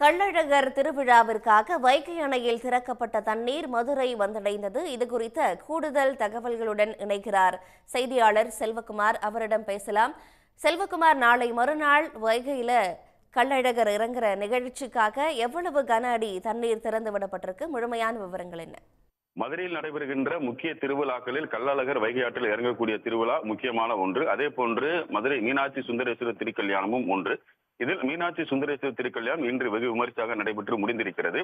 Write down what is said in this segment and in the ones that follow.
கள்ளழகர் திருவிழாவிற்காக வைகை அணையில் திறக்கப்பட்ட தண்ணீர் மதுரை வந்தடைந்தது. இது குறித்த கூடுதல் தகவல்களுடன் இணைகிறார் செய்தியாளர் செல்வகுமார். அவரிடம் பேசலாம். செல்வகுமார் நாளை மறுநாள் வைகையில கள்ளழகர் இறங்குற நிகழ்ச்சிக்காக எவ்வளவு கன அடி தண்ணீர் திறந்து விடப்பட்டிருக்கு? முழுமையான விவரங்கள் என்ன? மதுரையில் நடைபெறுகின்ற முக்கிய திருவிழாக்களில் கள்ளழகர் வைகை ஆற்றில் இறங்கக்கூடிய திருவிழா முக்கியமான ஒன்று. அதே போன்று மதுரை மீனாட்சி சுந்தரேஸ்வரர் திருக்கல்யாணமும் ஒன்று. இதில் மீனாட்சி சுந்தரேஸ்வரர் திருக்கல்யாணம் இன்று வெகு விமர்சையாக நடைபெற்று முடிந்திருக்கிறது.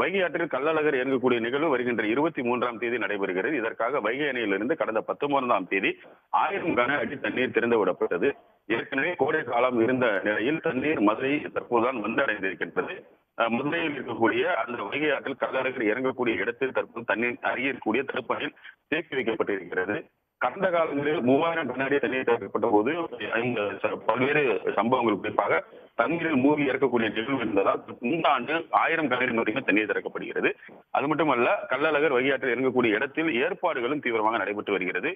வைகை ஆற்றில் கள்ளழகர் இறங்கக்கூடிய நிகழ்வு வருகின்ற இருபத்தி மூன்றாம் தேதி நடைபெறுகிறது. இதற்காக வைகை அணையிலிருந்து கடந்த பத்தொன்பதாம் தேதி ஆயிரம் கன அடி தண்ணீர் திறந்து விடப்பட்டது. ஏற்கனவே கோடை காலம் இருந்த நிலையில் தண்ணீர் மதுரை தற்போதுதான் வந்தடைந்திருக்கின்றது. மதுரையில் இருக்கக்கூடிய அந்த வைகை ஆற்றில் கள்ளழகர் இறங்கக்கூடிய இடத்தில் தற்போது தண்ணீர் அறியக்கூடிய தடுப்பணையில் தேக்கி வைக்கப்பட்டிருக்கிறது. கடந்த காலங்களில் மூவாயிரம் கண்ணாடி தண்ணீர் திறக்கப்பட்ட போது இந்த பல்வேறு சம்பவங்கள் குறிப்பாக தண்ணீரில் மூழ்கி இறக்கக்கூடிய நிகழ்வு இருந்ததால் இந்த ஆண்டு ஆயிரம் கண்ணாடி வரைக்கும் தண்ணீர் திறக்கப்படுகிறது. அது மட்டுமல்ல கள்ளழகர் வைகையாற்றில் இறங்கக்கூடிய இடத்தில் ஏற்பாடுகளும் தீவிரமாக நடைபெற்று வருகிறது.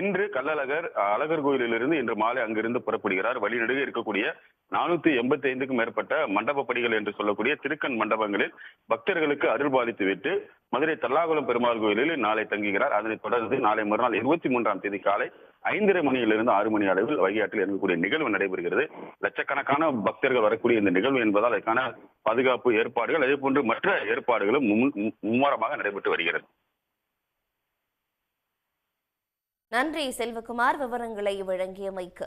இன்று கள்ளழகர் அழகர் கோயிலிலிருந்து இன்று மாலை அங்கிருந்து புறப்படுகிறார். வழிநடுக இருக்கக்கூடிய நானூத்தி எண்பத்தி ஐந்துக்கும் மேற்பட்ட மண்டபப்படிகள் என்று சொல்லக்கூடிய திருக்கண் மண்டபங்களில் பக்தர்களுக்கு அருள் பாலித்து விட்டு மதுரை தல்லாகுளம் பெருமாள் கோயிலில் நாளை தங்குகிறார். அதனைத் தொடர்ந்து நாளை மறுநாள் இருபத்தி மூன்றாம் தேதி காலை ஐந்தரை மணியிலிருந்து ஆறு மணி அளவில் வைகையாற்றில் இருக்கக்கூடிய நிகழ்வு நடைபெறுகிறது. லட்சக்கணக்கான பக்தர்கள் வரக்கூடிய இந்த நிகழ்வு என்பதால் அதற்கான பாதுகாப்பு ஏற்பாடுகள் அதே போன்று மற்ற ஏற்பாடுகளும் மும்முரமாக நடைபெற்று வருகிறது. நன்றி செல்வகுமார். விவரங்களை வழங்கியமைக்கு